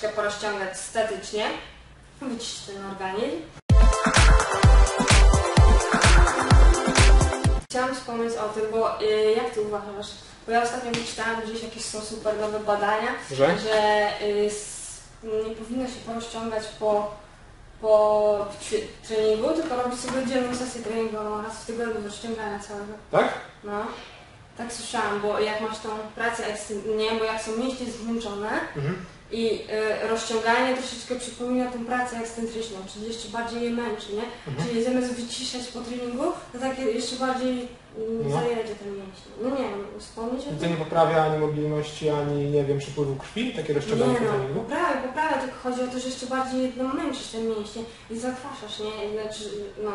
troszeczkę porozciągać statycznie, wyciszyć ten organizm. Chciałam wspomnieć o tym, bo y, jak Ty uważasz? Bo ja ostatnio wyczytałam gdzieś jakieś są super nowe badania, Że? że y, s- nie powinno się porozciągać po, po treningu, tylko robić sobie dzienną sesję treningową raz w tygodniu rozciągania całego. Tak? No, tak słyszałam, bo jak masz tą pracę nie, bo jak są mięśnie zmęczone Mhm. I y, rozciąganie troszeczkę przypomina tą pracę ekscentryczną, czyli jeszcze bardziej je męczy, nie? Mhm. Czyli zamiast wyciszać po treningu, to takie jeszcze bardziej y, No. zajedzie ten mięśnie. No nie wiem, wspomnieć o I to tym? nie poprawia ani mobilności, ani nie wiem, przepływu krwi, takie rozciąganie Nie po no, treningu? poprawia, poprawia, tylko chodzi o to, że jeszcze bardziej no, męczysz ten mięśnie i zakwaszasz, nie? Znaczy, no,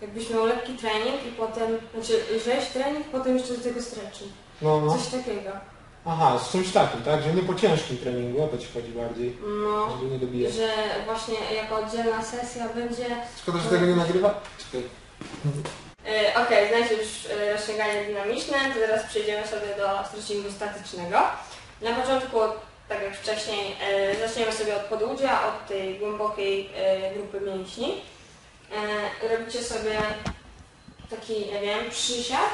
jakbyś miał lekki trening i potem, znaczy rzeź trening, potem jeszcze do tego stretching. No, no. Coś takiego. Aha, z czymś takim, tak? Że nie po ciężkim treningu, o to ci chodzi bardziej, No, żeby nie dobijać. że właśnie jako oddzielna sesja będzie... Szkoda, że tego nie nagrywa? Czekaj. E, Okej, znacie już e, rozciąganie dynamiczne, to teraz przejdziemy sobie do stretchingu statycznego. Na początku, tak jak wcześniej, e, zaczniemy sobie od podłudzia, od tej głębokiej e, grupy mięśni. E, robicie sobie taki, nie wiem, przysiad,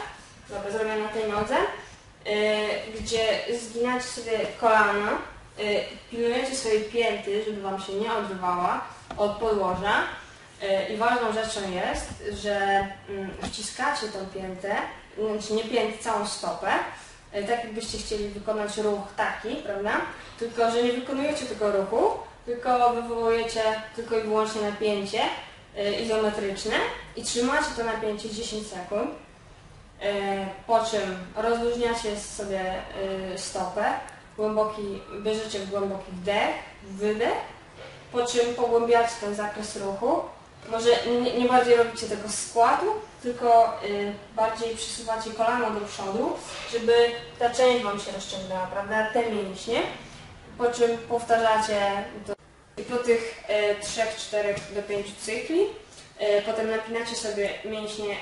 dobra, zrobię na tej nodze, gdzie zginacie sobie kolana, e, pilnujecie swojej pięty, żeby Wam się nie odrywała od podłoża. E, I ważną rzeczą jest, że mm, wciskacie tą piętę, znaczy nie piętę, całą stopę, e, tak jakbyście chcieli wykonać ruch taki, prawda? Tylko, że nie wykonujecie tego ruchu, tylko wywołujecie tylko i wyłącznie napięcie e, izometryczne i trzymacie to napięcie 10 sekund, e, po czym rozluźniacie sobie e, stopę, głęboki, bierzecie głęboki wdech, wydech, po czym pogłębiacie ten zakres ruchu. Może nie, bardziej robicie tego składu, tylko y, bardziej przysuwacie kolano do przodu, żeby ta część Wam się rozciągnęła, prawda? Te mięśnie. Po czym powtarzacie i po tych y, 3, 4 do 5 cykli. Potem napinacie sobie mięśnie,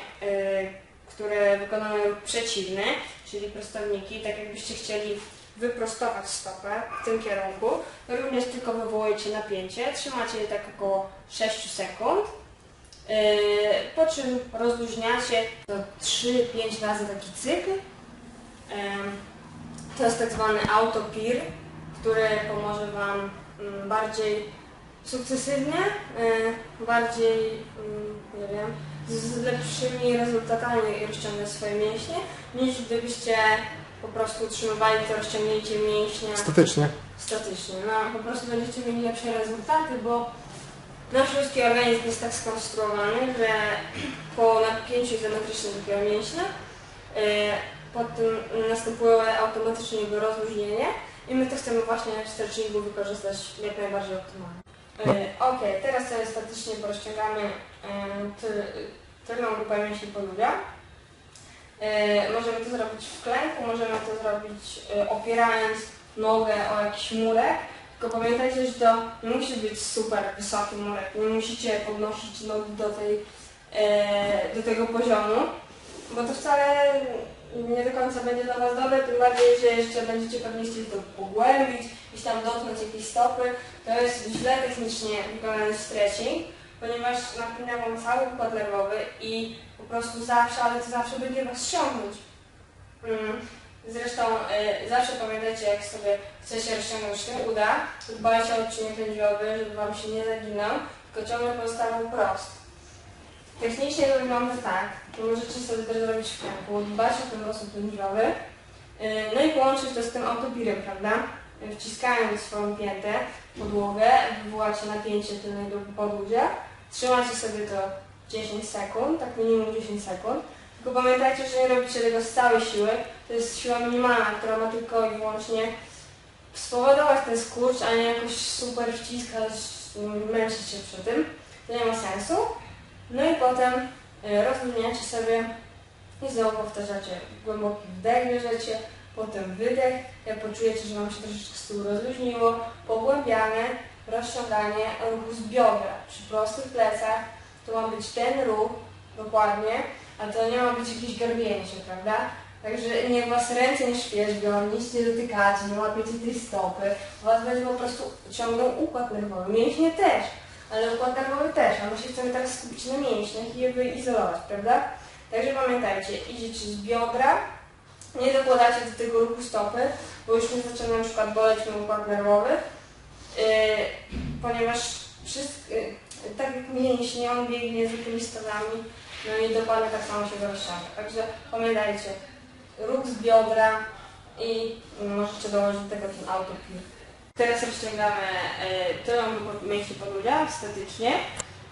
które wykonują przeciwny, czyli prostowniki, tak jakbyście chcieli wyprostować stopę w tym kierunku. Również tylko wywołujecie napięcie, trzymacie je tak około 6 sekund, yy, po czym rozluźniacie to 3-5 razy taki cykl. Yy, to jest tak zwany autopir, który pomoże Wam mm, bardziej sukcesywnie, yy, bardziej, mm, nie wiem, z lepszymi rezultatami rozciągać swoje mięśnie, niż gdybyście po prostu utrzymywali to rozciągnięcie mięśnia Statycznie. statycznie. No, po prostu będziecie mieli lepsze rezultaty, bo nasz ludzki organizm jest tak skonstruowany, że po napięciu izometrycznym takiego mięśnia yy, potem następuje automatycznie jego rozluźnienie i my to chcemy właśnie w stretchingu wykorzystać jak najbardziej optymalnie. Yy, ok, teraz sobie statycznie porozciągamy ty- tylną grupę mięśni podłudzia. Yy, możemy to zrobić w klęku, możemy to zrobić opierając nogę o jakiś murek. Tylko pamiętajcie, że to nie musi być super wysoki murek. Nie musicie podnosić nogi do, tej, e, do tego poziomu, bo to wcale nie do końca będzie dla Was dobre, tym bardziej, że jeszcze będziecie pewnie chcieli to pogłębić, gdzieś tam dotknąć jakieś stopy. To jest źle technicznie wykonany stretching, ponieważ napina Wam cały układ nerwowy i po prostu zawsze, ale to zawsze będzie Was ściągnąć. Mm. Zresztą y, zawsze pamiętajcie, jak sobie chcecie rozciągnąć ten uda, dbajcie o odcinek lędźwiowy, żeby Wam się nie zaginał, tylko ciągle pozostawał prost. To wygląda tak, to możecie sobie też zrobić w kręgu, dbać o ten rozsąd lędźwiowy, y, no i połączyć to z tym autopirem, prawda? Y, Wciskając swoją piętę podłogę, wywołacie napięcie tylnej grupy podłudzia, trzymacie sobie to 10 sekund, tak minimum 10 sekund, tylko pamiętajcie, że nie robicie tego z całej siły, to jest siła minimalna, która ma tylko i wyłącznie spowodować ten skurcz, a nie jakoś super wciskać, męczyć się przy tym. To nie ma sensu. No i potem y, rozluźniacie sobie i znowu powtarzacie. Głęboki wdech bierzecie, potem wydech. Jak poczujecie, że Wam się troszeczkę tyłu rozluźniło, pogłębiane rozciąganie ruchu z biodra. Przy prostych plecach to ma być ten ruch dokładnie, a to nie ma być jakieś garbienie się, prawda? Także niech was ręce nie świerzbią, nic nie dotykacie, nie łapiecie tej stopy. Was będzie po prostu ciągnął układ nerwowy. Mięśnie też, ale układ nerwowy też. A my się chcemy teraz skupić na mięśniach i je wyizolować, prawda? Także pamiętajcie, idziecie z biodra, nie dokładacie do tego ruchu stopy, bo już mi zaczyna na przykład boleć mój układ nerwowy, yy, ponieważ wszystko, yy, tak jak mięśnie, on biegnie zwykłymi stawami, no i dokładnie tak samo się rozciąga. Także pamiętajcie, ruch z biodra i możecie dołożyć do tego ten autopil. Teraz rozciągamy yy, tylną grupę mięśni podłodzia statycznie.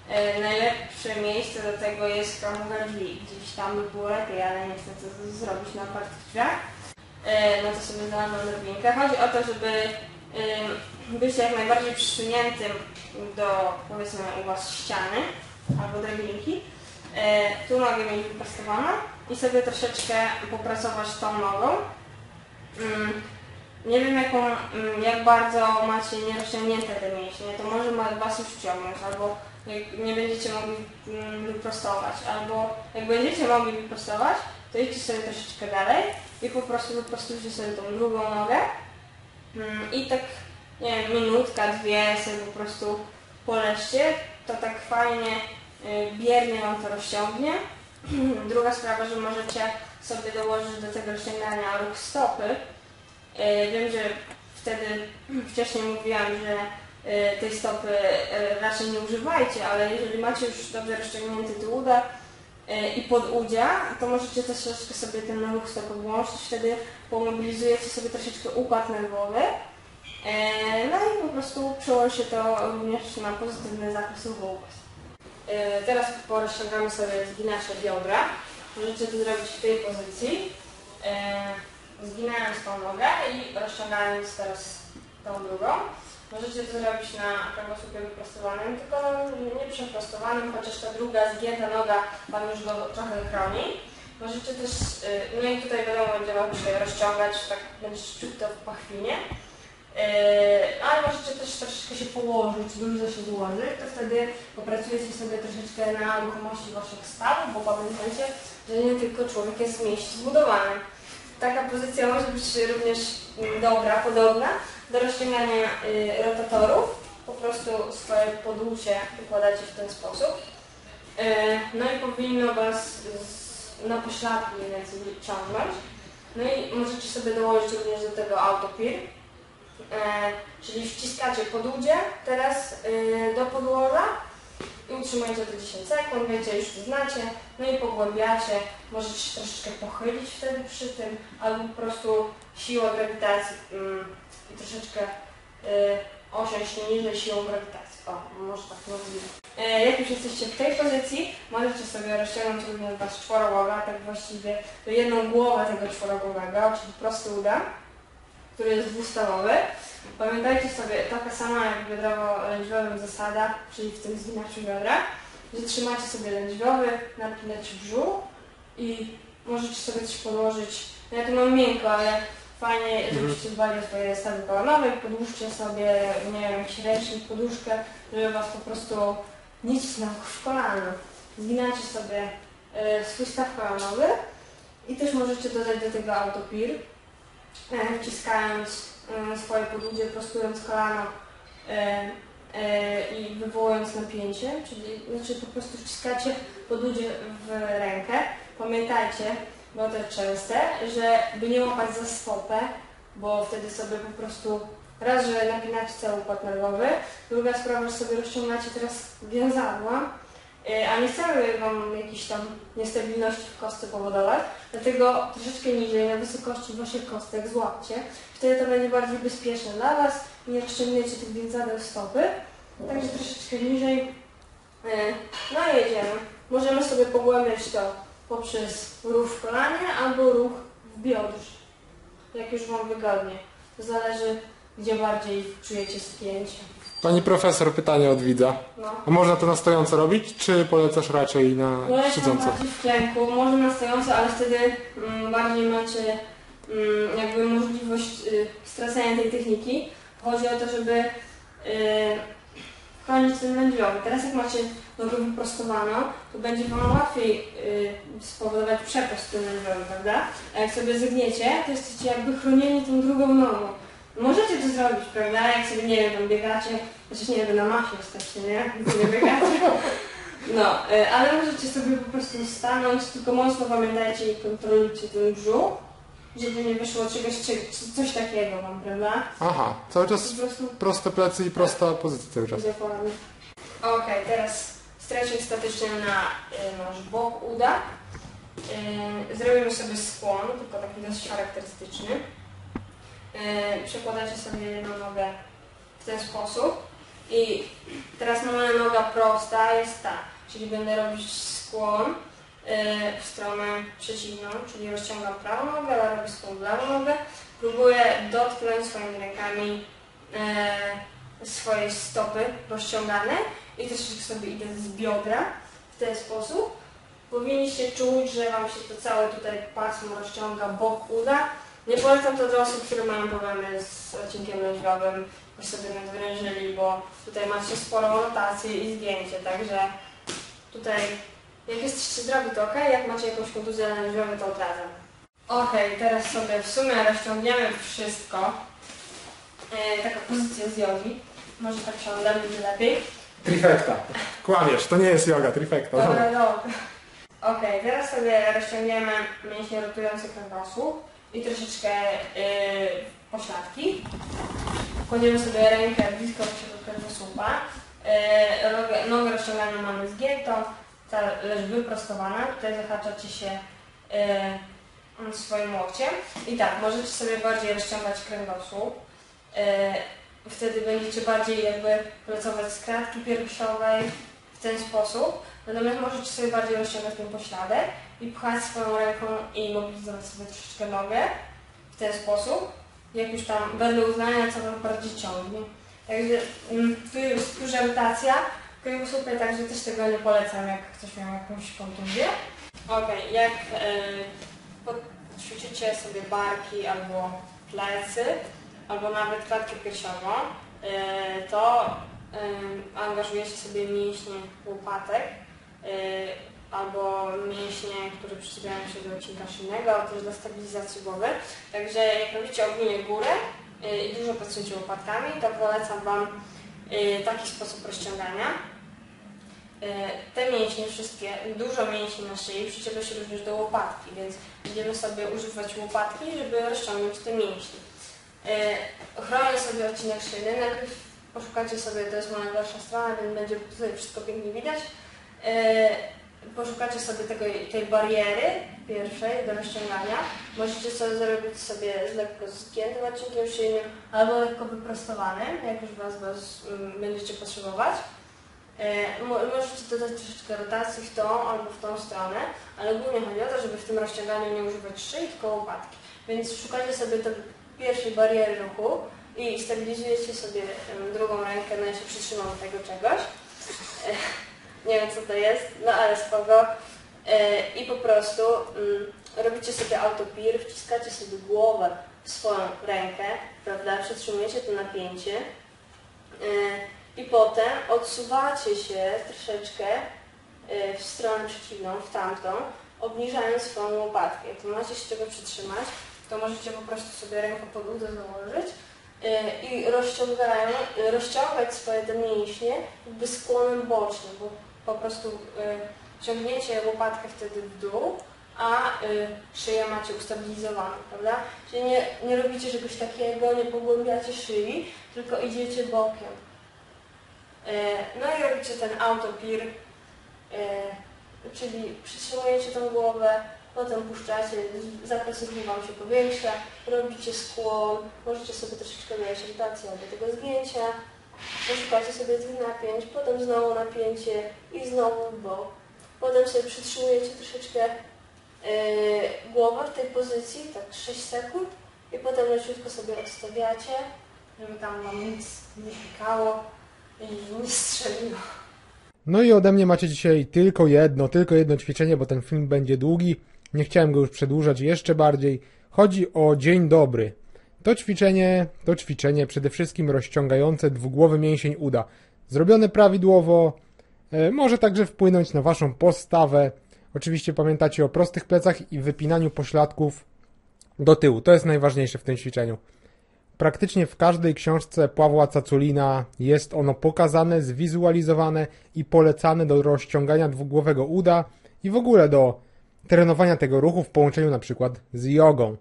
E, najlepsze miejsce do tego jest framuga drzwi. Gdzieś tam by było lepiej, ale niestety to zrobić na otwartych drzwiach. E, no to sobie znalazłam drabinkę. Chodzi o to, żeby być jak najbardziej przysuniętym do powiedzmy u Was ściany albo drabinki. E, tu nogę mieć wyprostowaną i sobie troszeczkę popracować tą nogą. Nie wiem jaką, ym, jak bardzo macie nierozciągnięte te mięśnie, to może Was już ciągnąć, albo jak nie będziecie mogli mm, wyprostować, albo jak będziecie mogli wyprostować, to idźcie sobie troszeczkę dalej i po prostu wyprostujcie sobie tą drugą nogę Mm, i tak, nie wiem, minutka, dwie sobie po prostu poleżcie, to tak fajnie, y, biernie Wam to rozciągnie. Druga sprawa, że możecie sobie dołożyć do tego rozciągania ruch stopy. Y, Wiem, że wtedy wcześniej mówiłam, że y, tej stopy y, raczej nie używajcie, ale jeżeli macie już dobrze rozciągnięty uda i podudzia, to możecie też troszeczkę sobie ten ruch stopy włączyć, wtedy pomobilizujecie sobie troszeczkę układ nerwowy. E, No i po prostu przełoży się to również na pozytywny zakres ruchu Was. E, Teraz porozciągamy sobie zginacze biodra. Możecie to zrobić w tej pozycji. Zginając tą nogę i rozciągając teraz tą drugą. Możecie to zrobić na kręgosłupie wyprostowanym, tylko nie przeprostowanym, chociaż ta druga zgięta noga Wam już go trochę chroni. Możecie też, y, no i tutaj wiadomo, będzie Wam się rozciągać, tak będziecie czuć to w pachwinie. Yy, ale możecie też troszeczkę się położyć, dużo się złożyć, to wtedy popracujecie sobie troszeczkę na ruchomości Waszych stawów, bo pamiętajcie, że nie tylko człowiek jest z mięśni zbudowany. Taka pozycja może być również mm, dobra, podobna do rozciągania y, rotatorów. Po prostu swoje podłucie wykładacie w ten sposób. Yy, no i powinno Was na pośladku mniej więcej ciągnąć. No i możecie sobie dołożyć również do tego autopir. E, czyli wciskacie podłudzie teraz y, do podłoża i utrzymujecie to 10 sekund, wiecie, już to znacie, no i pogłębiacie, możecie się troszeczkę pochylić wtedy przy tym, albo po prostu siła grawitacji mm, i troszeczkę y, osiąść niżej siłą grawitacji. O, może tak nazwijmy. E, jak już jesteście w tej pozycji, możecie sobie rozciągnąć również was czworogłowa, tak właściwie do jedną głowę tego czworogłowego, czyli prosty uda który jest dwustawowy. Pamiętajcie sobie, taka sama jak w biodrowo-lędźwiowym zasada, czyli w tym zginaczu biodra, że trzymacie sobie lędźwiowy, napinacie brzuch i możecie sobie coś podłożyć. Ja tu mam miękko, ale fajnie, żebyście dbali o swoje stawy kolanowe, podłóżcie sobie, nie wiem, jakiś ręcznik, poduszkę, żeby was po prostu nie cisnął w kolano. Zginacie sobie e, swój staw kolanowy i też możecie dodać do tego autopir, wciskając e, swoje podłudzie, prostując kolano e, e, i wywołując napięcie, czyli znaczy po prostu wciskacie podłudzie w rękę. Pamiętajcie, bo to częste, że by nie łapać za stopę, bo wtedy sobie po prostu raz, że napinacie cały układ nerwowy, druga sprawa, że sobie rozciągacie teraz więzadła, e, a nie chcemy Wam jakiejś tam niestabilności w kostce powodować, dlatego troszeczkę niżej, na wysokości Waszych kostek złapcie. Wtedy to będzie bardziej bezpieczne dla Was, nie rozciągniecie tych więzadeł stopy, także troszeczkę niżej. E, No i jedziemy. Możemy sobie pogłębiać to poprzez ruch w kolanie albo ruch w biodrze, jak już Wam wygodnie. To zależy, gdzie bardziej czujecie spięcie. Pani profesor, pytanie od widza. No. A można to na stojąco robić, czy polecasz raczej na Polecam siedząco? bardziej w klęku, może na stojąco, ale wtedy mm, bardziej macie mm, jakby możliwość y, stracenia tej techniki. Chodzi o to, żeby y, chronić ten lędźwiowy. Teraz jak macie nogę wyprostowaną, to będzie Wam łatwiej y, spowodować przeprost ten lędźwiowy, prawda? A jak sobie zygniecie, to jesteście jakby chronieni tą drugą nogą. Możecie to zrobić, prawda? Jak sobie, nie wiem, tam biegacie, chociaż nie wiem, na masie jesteście, nie? Nie biegacie. No, y, ale możecie sobie po prostu stanąć, tylko mocno pamiętajcie i kontrolujcie ten brzuch, żeby nie wyszło czegoś, cze- coś takiego wam, prawda? Aha, cały Po czas prostu proste plecy i prosta pozycja cały czas. dokładnie. Okej, teraz stretching statyczny na y, nasz bok uda. Y, zrobimy sobie skłon, tylko taki dość charakterystyczny. Y, przekładacie sobie jedną nogę w ten sposób i teraz moja noga prosta jest ta, czyli będę robić skłon y, w stronę przeciwną, czyli rozciągam prawą nogę, ale robię skłon w lewą nogę. Próbuję dotknąć swoimi rękami y, swojej stopy rozciągane i troszeczkę sobie idę z biodra w ten sposób. Powinniście czuć, że Wam się to całe tutaj pasmo rozciąga, bok uda. Nie polecam to dla osób, które mają problemy z odcinkiem lędźwiowym, bo sobie nadwyrężyli, bo tutaj macie sporą rotację i zgięcie, także tutaj jak jesteście zdrowi to ok, jak macie jakąś kontuzję lędźwiową to od razu. Ok, teraz sobie w sumie rozciągniemy wszystko. E, taka pozycja z jogi. Może tak siądę, będzie lepiej. Trifecta. Kłamiesz, to nie jest yoga, trifecta. Dobra, dobra. Okej, teraz sobie rozciągniemy mięśnie rotujące kręgosłup i troszeczkę yy, pośladki. Kładziemy sobie rękę blisko kręgosłupa. Yy, nogę, nogę rozciąganą mamy zgiętą, ta leży wyprostowana. Tutaj zahaczacie się yy, swoim łokciem. I tak, możecie sobie bardziej rozciągać kręgosłup. Yy, wtedy będziecie bardziej jakby pracować z klatki piersiowej w ten sposób. Natomiast możecie sobie bardziej rozciągać ten pośladek i pchać swoją ręką i mobilizować sobie troszeczkę nogę w ten sposób. Jak już tam będę uznania, co wam bardziej ciągnie. Także mm, tu jest duża rotacja kręgosłupia, także też tego nie polecam, jak ktoś miał jakąś kontuzję. Okej, jak yy, sobie barki albo plecy, albo nawet klatkę piersiową, yy, to yy, angażujecie sobie mięśnie łopatek yy, albo mięśnie, które przyczepiają się do odcinka szyjnego, ale też dla stabilizacji głowy. Także jak robicie ogólnie górę yy, i dużo pracujecie łopatkami, to polecam Wam yy, taki sposób rozciągania. Yy, Te mięśnie wszystkie, dużo mięśni na szyi przyczepia się również do łopatki, więc będziemy sobie używać łopatki, żeby rozciągnąć te mięśnie. Chronię sobie odcinek szyjny, najpierw poszukacie sobie, to jest moja dalsza strona, więc będzie tutaj wszystko pięknie widać. Poszukacie sobie tego, tej bariery pierwszej do rozciągania. Możecie sobie zrobić sobie z lekko zgiętym odcinkiem szyjnym albo lekko wyprostowanym, jak już was, was mm, będziecie potrzebować. Mo- możecie dodać troszeczkę rotacji w tą albo w tą stronę, ale głównie chodzi o to, żeby w tym rozciąganiu nie używać szyi, tylko łopatki. Więc szukacie sobie tej pierwszej bariery ruchu i stabilizujecie sobie drugą rękę, no ja się przytrzymam tego czegoś. E, Nie wiem co to jest, no ale spoko. E, I po prostu mm, robicie sobie autopir, wciskacie sobie głowę w swoją rękę, prawda, przytrzymujecie to napięcie e, i potem odsuwacie się troszeczkę e, w stronę przeciwną, w tamtą, obniżając swoją łopatkę. Jak macie się czego przytrzymać, to możecie po prostu sobie rękę pod udo założyć i rozciągać swoje te mięśnie jakby skłonem bocznym, bo po prostu e, ciągniecie łopatkę wtedy w dół, a e, szyję macie ustabilizowaną, prawda? Czyli nie, nie robicie czegoś takiego, nie pogłębiacie szyi, tylko idziecie bokiem. E, No i robicie ten autopir, e, czyli przytrzymujecie tą głowę, potem puszczacie, zakres Wam się powiększa, robicie skłon, możecie sobie troszeczkę dać rotację do tego zgięcia, poszukacie sobie tych napięć, potem znowu napięcie i znowu w bok. Potem sobie przytrzymujecie troszeczkę e, głowę w tej pozycji, tak 6 sekund i potem leciutko sobie odstawiacie, żeby tam Wam nic nie pikało i nie strzeliło. No i ode mnie macie dzisiaj tylko jedno, tylko jedno ćwiczenie, bo ten film będzie długi. Nie chciałem go już przedłużać jeszcze bardziej. Chodzi o dzień dobry. To ćwiczenie, to ćwiczenie przede wszystkim rozciągające dwugłowy mięsień uda. zrobione prawidłowo, e, może także wpłynąć na Waszą postawę. Oczywiście pamiętacie o prostych plecach i wypinaniu pośladków do tyłu. To jest najważniejsze w tym ćwiczeniu. Praktycznie w każdej książce Pawła Caculina jest ono pokazane, zwizualizowane i polecane do rozciągania dwugłowego uda i w ogóle do trenowania tego ruchu w połączeniu na przykład z jogą.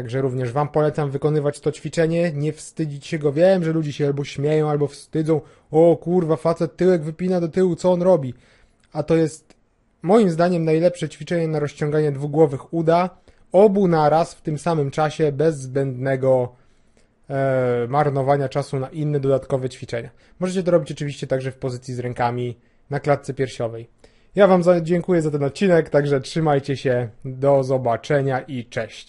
Także również Wam polecam wykonywać to ćwiczenie, nie wstydzić się go. Wiem, że ludzie się albo śmieją, albo wstydzą. O kurwa, facet tyłek wypina do tyłu, co on robi? A to jest moim zdaniem najlepsze ćwiczenie na rozciąganie dwugłowych uda, obu naraz w tym samym czasie, bez zbędnego e, marnowania czasu na inne dodatkowe ćwiczenia. Możecie to robić oczywiście także w pozycji z rękami na klatce piersiowej. Ja Wam dziękuję za ten odcinek, także trzymajcie się, do zobaczenia i cześć.